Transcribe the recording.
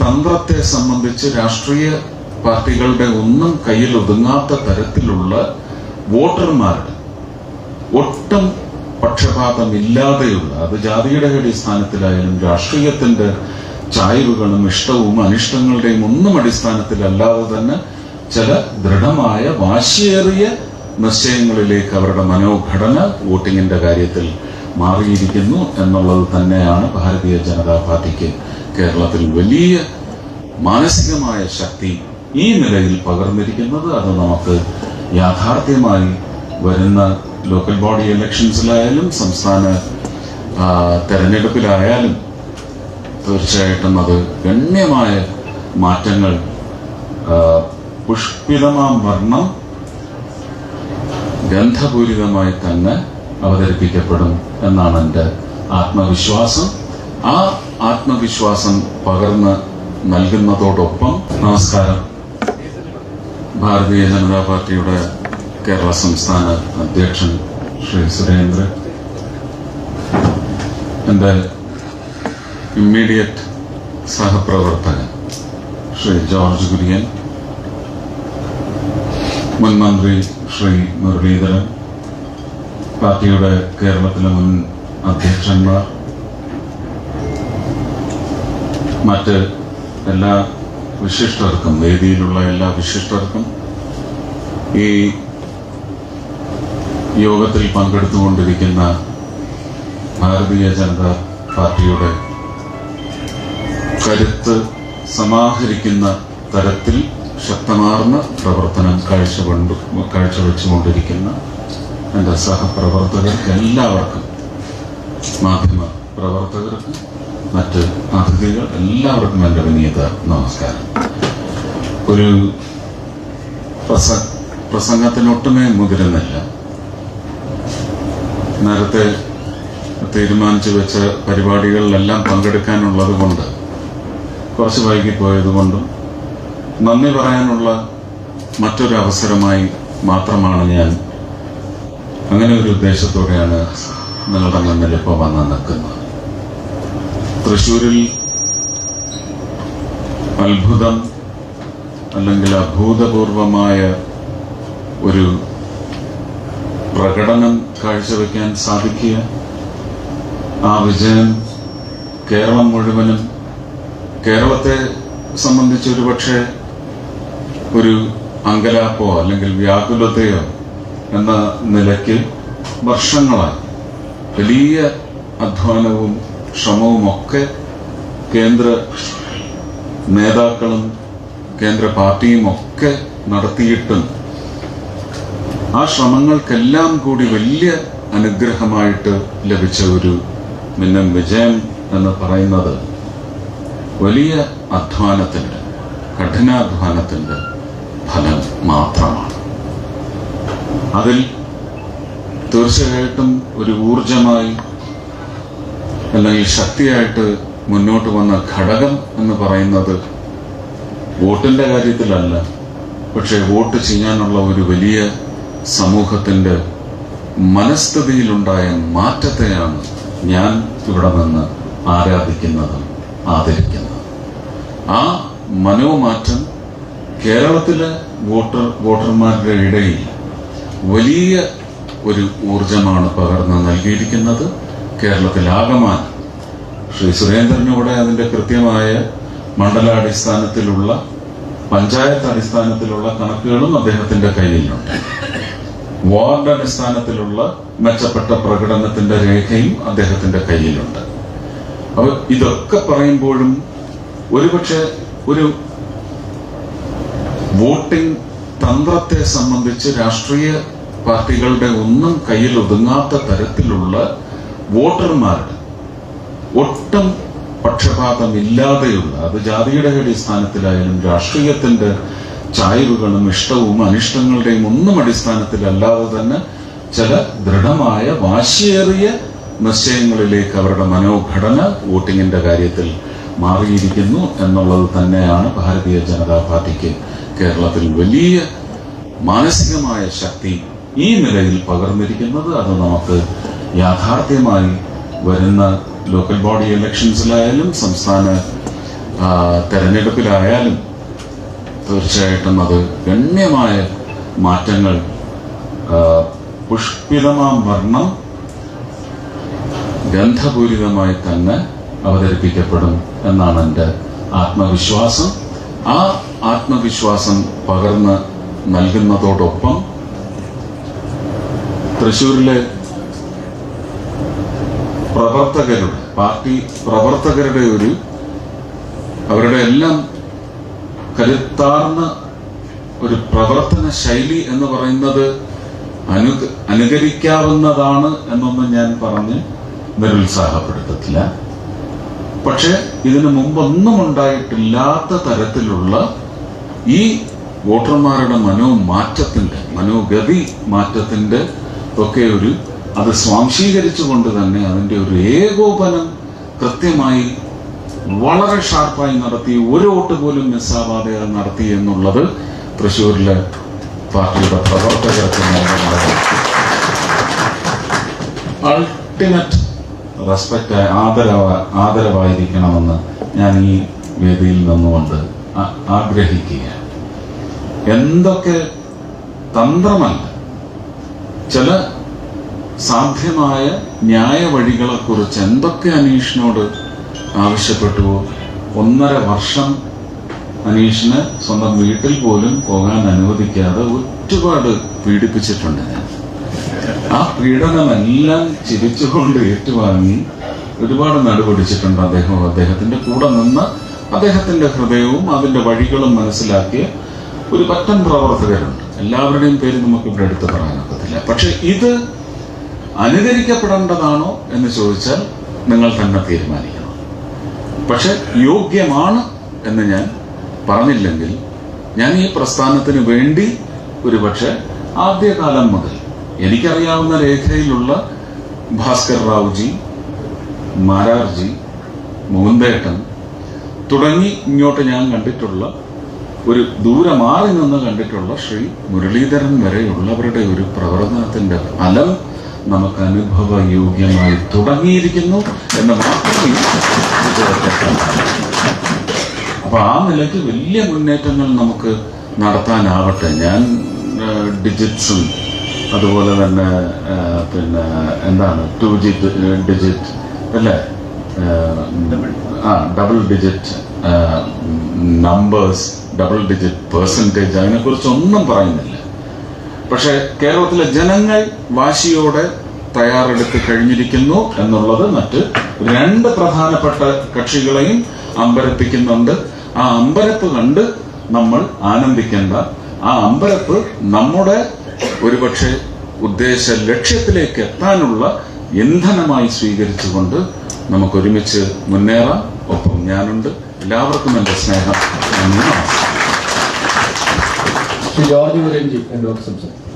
തന്ത്രത്തെ സംബന്ധിച്ച് രാഷ്ട്രീയ പാർട്ടികളുടെ ഒന്നും കയ്യിൽ ഒതുങ്ങാത്ത തരത്തിലുള്ള വോട്ടർമാരുടെ ഒട്ടും പക്ഷപാതമില്ലാതെയുള്ള അത് ജാതിയുടെ അടിസ്ഥാനത്തിലായാലും രാഷ്ട്രീയത്തിന്റെ ചായ്വുകളും ഇഷ്ടവും അനിഷ്ടങ്ങളുടെയും ഒന്നും അടിസ്ഥാനത്തിലല്ലാതെ തന്നെ ചില ദൃഢമായ വാശിയേറിയ നിശ്ചയങ്ങളിലേക്ക് അവരുടെ മനോഘടന വോട്ടിങ്ങിന്റെ കാര്യത്തിൽ മാറിയിരിക്കുന്നു എന്നുള്ളത് തന്നെയാണ് ഭാരതീയ ജനതാ പാർട്ടിക്ക് കേരളത്തിൽ വലിയ മാനസികമായ ശക്തി ഈ നിലയിൽ പകർന്നിരിക്കുന്നത് അത് നമുക്ക് യാഥാർത്ഥ്യമായി വരുന്ന ലോക്കൽ ബോഡി ഇലക്ഷൻസിലായാലും സംസ്ഥാന തെരഞ്ഞെടുപ്പിലായാലും തീർച്ചയായിട്ടും അത് ഗണ്യമായ മാറ്റങ്ങൾ പുഷ്പിതമാം വർണം ഗന്ധപൂരിതമായി തന്നെ അവതരിപ്പിക്കപ്പെടും എന്നാണ് എന്റെ ആത്മവിശ്വാസം. ആ ആത്മവിശ്വാസം പകർന്ന് നൽകുന്നതോടൊപ്പം നമസ്കാരം. ഭാരതീയ ജനതാ പാർട്ടിയുടെ കേരള സംസ്ഥാന അധ്യക്ഷൻ ശ്രീ സുരേന്ദ്രൻ. എന്റെ ഇമ്മീഡിയറ്റ് സഹപ്രവർത്തകൻ ശ്രീ ജോർജ് കുര്യൻ. മുൻ മന്ത്രി ശ്രീ മുരളീധരൻ. പാർട്ടിയുടെ കേരളത്തിലെ മുൻ അധ്യക്ഷന്മാർ മറ്റ് എല്ലാ വിശിഷ്ടർക്കും വേദിയിലുള്ള എല്ലാ വിശിഷ്ടർക്കും ഈ യോഗത്തിൽ പങ്കെടുത്തുകൊണ്ടിരിക്കുന്ന ഭാരതീയ ജനതാ പാർട്ടിയുടെ കരുത്ത് സമാഹരിക്കുന്ന തരത്തിൽ ശക്തമാർന്ന പ്രവർത്തനം കാഴ്ചകൊണ്ട് കാഴ്ചവെച്ചുകൊണ്ടിരിക്കുന്ന എന്റെ സഹപ്രവർത്തകർക്ക് എല്ലാവർക്കും മാധ്യമ പ്രവർത്തകർക്ക് മറ്റ് അതിഥികൾ എല്ലാവർക്കും എന്റെ വിനീത നമസ്കാരം. ഒരു പ്രസ പ്രസംഗത്തിനൊട്ടുമേ മുതിരുന്നില്ല. നേരത്തെ തീരുമാനിച്ചു വെച്ച പരിപാടികളിലെല്ലാം പങ്കെടുക്കാനുള്ളത് കൊണ്ട് കുറച്ച് കൊണ്ടും നന്ദി പറയാനുള്ള മറ്റൊരു അവസരമായി മാത്രമാണ് ഞാൻ അങ്ങനെ ഒരു ഉദ്ദേശത്തോടെയാണ് നിങ്ങളുടെ മുന്നിൽ ഇപ്പോൾ വന്ന് നിൽക്കുന്നത്. തൃശ്ശൂരിൽ അത്ഭുതം അല്ലെങ്കിൽ അഭൂതപൂർവമായ ഒരു പ്രകടനം കാഴ്ചവെക്കാൻ സാധിക്കുക. ആ വിജയം കേരളം മുഴുവനും കേരളത്തെ സംബന്ധിച്ച് ഒരുപക്ഷെ ഒരു അങ്കലാപ്പോ അല്ലെങ്കിൽ വ്യാകുലതയോ എന്ന നിലയ്ക്ക് വർഷങ്ങളായി വലിയ അധ്വാനവും ശ്രമവും ഒക്കെ കേന്ദ്ര നേതാക്കളും കേന്ദ്ര പാർട്ടിയും ഒക്കെ നടത്തിയിട്ടും ആ ശ്രമങ്ങൾക്കെല്ലാം കൂടി വലിയ അനുഗ്രഹമായിട്ട് ലഭിച്ച ഒരു മിന്നം വിജയം എന്ന് പറയുന്നത് വലിയ അധ്വാനത്തിന്റെ കഠിനാധ്വാനത്തിന്റെ ഫലം മാത്രമാണ്. അതിൽ തീർച്ചയായിട്ടും ഒരു ഊർജമായി അല്ലെങ്കിൽ ശക്തിയായിട്ട് മുന്നോട്ട് വന്ന ഘടകം എന്ന് പറയുന്നത് വോട്ടിന്റെ കാര്യത്തിലല്ല. പക്ഷെ വോട്ട് ചെയ്യാനുള്ള ഒരു വലിയ സമൂഹത്തിന്റെ മനസ്ഥിതിയിലുണ്ടായ മാറ്റത്തെയാണ് ഞാൻ ഇവിടെ നിന്ന് ആരാധിക്കുന്നത് ആദരിക്കുന്നത്. ആ മനോമാറ്റം കേരളത്തിലെ വോട്ടർ വോട്ടർമാരുടെ ഇടയിൽ വലിയ ഒരു ഊർജമാണ് പകർന്ന് നൽകിയിരിക്കുന്നത്. കേരളത്തിലാകമാനം ശ്രീ സുരേന്ദ്രനൂടെ അതിന്റെ കൃത്യമായ മണ്ഡലാടിസ്ഥാനത്തിലുള്ള പഞ്ചായത്ത് അടിസ്ഥാനത്തിലുള്ള കണക്കുകളും അദ്ദേഹത്തിന്റെ കയ്യിലുണ്ട്. വാർഡ് അടിസ്ഥാനത്തിലുള്ള മെച്ചപ്പെട്ട പ്രകടനത്തിന്റെ രേഖയും അദ്ദേഹത്തിന്റെ കയ്യിലുണ്ട്. അപ്പൊ ഇതൊക്കെ പറയുമ്പോഴും ഒരുപക്ഷെ ഒരു വോട്ടിംഗ് തന്ത്രത്തെ സംബന്ധിച്ച് രാഷ്ട്രീയ പാർട്ടികളുടെ ഒന്നും കയ്യിൽ ഒതുങ്ങാത്ത തരത്തിലുള്ള വോട്ടർമാരുടെ ഒട്ടും പക്ഷപാതമില്ലാതെയുള്ള അത് ജാതിയുടെ അടിസ്ഥാനത്തിലായാലും രാഷ്ട്രീയത്തിന്റെ ചായ്വുകളും ഇഷ്ടവും അനിഷ്ടങ്ങളുടെയും ഒന്നും അടിസ്ഥാനത്തിലല്ലാതെ തന്നെ ചില ദൃഢമായ വാശിയേറിയ നിശ്ചയങ്ങളിലേക്ക് അവരുടെ മനോഘടന വോട്ടിങ്ങിന്റെ കാര്യത്തിൽ മാറിയിരിക്കുന്നു എന്നുള്ളത് തന്നെയാണ് ഭാരതീയ ജനതാ പാർട്ടിക്ക് കേരളത്തിൽ വലിയ മാനസികമായ ശക്തി ഈ നിലയിൽ പകർന്നിരിക്കുന്നത്. അത് നമുക്ക് യാഥാർത്ഥ്യമായി വരുന്ന ലോക്കൽ ബോഡി ഇലക്ഷൻസിലായാലും സംസ്ഥാന തെരഞ്ഞെടുപ്പിലായാലും തീർച്ചയായിട്ടും അത് ഗണ്യമായ മാറ്റങ്ങൾ പുഷ്പിതമാം വർണം ഗന്ധപൂരിതമായി തന്നെ അവതരിപ്പിക്കപ്പെടും എന്നാണ് എന്റെ ആത്മവിശ്വാസം. ആ ആത്മവിശ്വാസം പകർന്ന് നൽകുന്നതോടൊപ്പം തൃശൂരിലെ പ്രവർത്തകരുടെ പാർട്ടി പ്രവർത്തകരുടെ ഒരു അവരുടെ എല്ലാം കരുത്താർന്ന ഒരു പ്രവർത്തന ശൈലി എന്ന് പറയുന്നത് അനു അനുകരിക്കാവുന്നതാണ് എന്നൊന്നും ഞാൻ പറഞ്ഞ് നിരുത്സാഹപ്പെടുത്തത്തില്ല. പക്ഷെ ഇതിനു മുമ്പൊന്നും ഉണ്ടായിട്ടില്ലാത്ത തരത്തിലുള്ള ഈ വോട്ടർമാരുടെ മനോമാറ്റത്തിന്റെ മനോഗതി മാറ്റത്തിന്റെ ഒക്കെ ഒരു അത് സ്വാംശീകരിച്ചുകൊണ്ട് തന്നെ അതിന്റെ ഒരു ഏകോപനം കൃത്യമായി വളരെ ഷാർപ്പായി നടത്തി ഒരു വോട്ട് പോലും മിസ്സാവാതെ അത് നടത്തി എന്നുള്ളത് തൃശ്ശൂരിലെ പാർട്ടിയുടെ പ്രവർത്തകർക്ക് അൾട്ടിമറ്റ് റെസ്പെക്റ്റ് ആദരവ ആദരവായിരിക്കണമെന്ന് ഞാൻ ഈ വേദിയിൽ നിന്നുകൊണ്ട് ആഗ്രഹിക്കുകയാണ്. എന്തൊക്കെ തന്ത്രമല്ല ചില സാധ്യമായ ന്യായ വഴികളെക്കുറിച്ച് എന്തൊക്കെ അനീഷിനോട് ആവശ്യപ്പെട്ടുവോ? ഒന്നര വർഷം അനീഷിന് സ്വന്തം വീട്ടിൽ പോലും പോകാൻ അനുവദിക്കാതെ ഒരുപാട് പീഡിപ്പിച്ചിട്ടുണ്ട് ഞാൻ. ആ പീഡനമെല്ലാം ചിരിച്ചുകൊണ്ട് ഏറ്റുവാങ്ങി ഒരുപാട് നടുപിടിച്ചിട്ടുണ്ട് അദ്ദേഹം അദ്ദേഹത്തിന്റെ കൂടെ നിന്ന് അദ്ദേഹത്തിന്റെ ഹൃദയവും അതിന്റെ വഴികളും മനസ്സിലാക്കിയ ഒരു പറ്റം പ്രവർത്തകരുണ്ട്. എല്ലാവരുടെയും പേര് നമുക്ക് ഇവിടെ എടുത്തു പറയാനൊക്കത്തില്ല പക്ഷെ ഇത് അനുകരിക്കപ്പെടേണ്ടതാണോ എന്ന് ചോദിച്ചാൽ നിങ്ങൾ തന്നെ തീരുമാനിക്കണം. പക്ഷെ യോഗ്യമാണ് എന്ന് ഞാൻ പറഞ്ഞില്ലെങ്കിൽ ഞാൻ ഈ പ്രസ്ഥാനത്തിന് വേണ്ടി ഒരുപക്ഷെ ആദ്യകാലം മുതൽ എനിക്കറിയാവുന്ന രേഖയിലുള്ള ഭാസ്കർ റാവുജി മാരാർജി മുകുന്ദേട്ടൻ തുടങ്ങി ഇങ്ങോട്ട് ഞാൻ കണ്ടിട്ടുള്ള ഒരു ദൂരെ മാറി നിന്ന് കണ്ടിട്ടുള്ള ശ്രീ മുരളീധരൻ വരെയുള്ളവരുടെ ഒരു പ്രവർത്തനത്തിന്റെ ഫലം നമുക്ക് അനുഭവയോഗ്യമായി തുടങ്ങിയിരിക്കുന്നു എന്ന് മാത്രമേ അപ്പൊ ആ നിലയ്ക്ക് വലിയ മുന്നേറ്റങ്ങൾ നമുക്ക് നടത്താനാവട്ടെ. ഞാൻ ഡിജിറ്റ്സും അതുപോലെ തന്നെ പിന്നെ എന്താണ് ടു ജിറ്റ് ഡിജിറ്റ് അല്ലേ? ആ double digit numbers double digit percentage അതിനെക്കുറിച്ചൊന്നും പറയുന്നില്ല. പക്ഷെ കേരളത്തിലെ ജനങ്ങൾ വാശിയോടെ തയ്യാറെടുത്ത് കഴിഞ്ഞിരിക്കുന്നു എന്നുള്ളത് മറ്റ് രണ്ട് പ്രധാനപ്പെട്ട കക്ഷികളെയും അമ്പരപ്പിക്കുന്നുണ്ട്. ആ അമ്പരപ്പ് കണ്ട് നമ്മൾ ആനന്ദിക്കേണ്ട. ആ അമ്പരപ്പ് നമ്മുടെ ഒരുപക്ഷെ ഉദ്ദേശ ലക്ഷ്യത്തിലേക്ക് എത്താനുള്ള ഇന്ധനമായി സ്വീകരിച്ചുകൊണ്ട് നമുക്ക് ഒരുമിച്ച് മുന്നേറാം. ഒപ്പം ഞാനുണ്ട്. എല്ലാവർക്കും എന്റെ സ്നേഹം. നന്ദി നമസ്കാരം. ജോർജ് കുര്യൻജി എന്നോട് സംസാരിക്കും.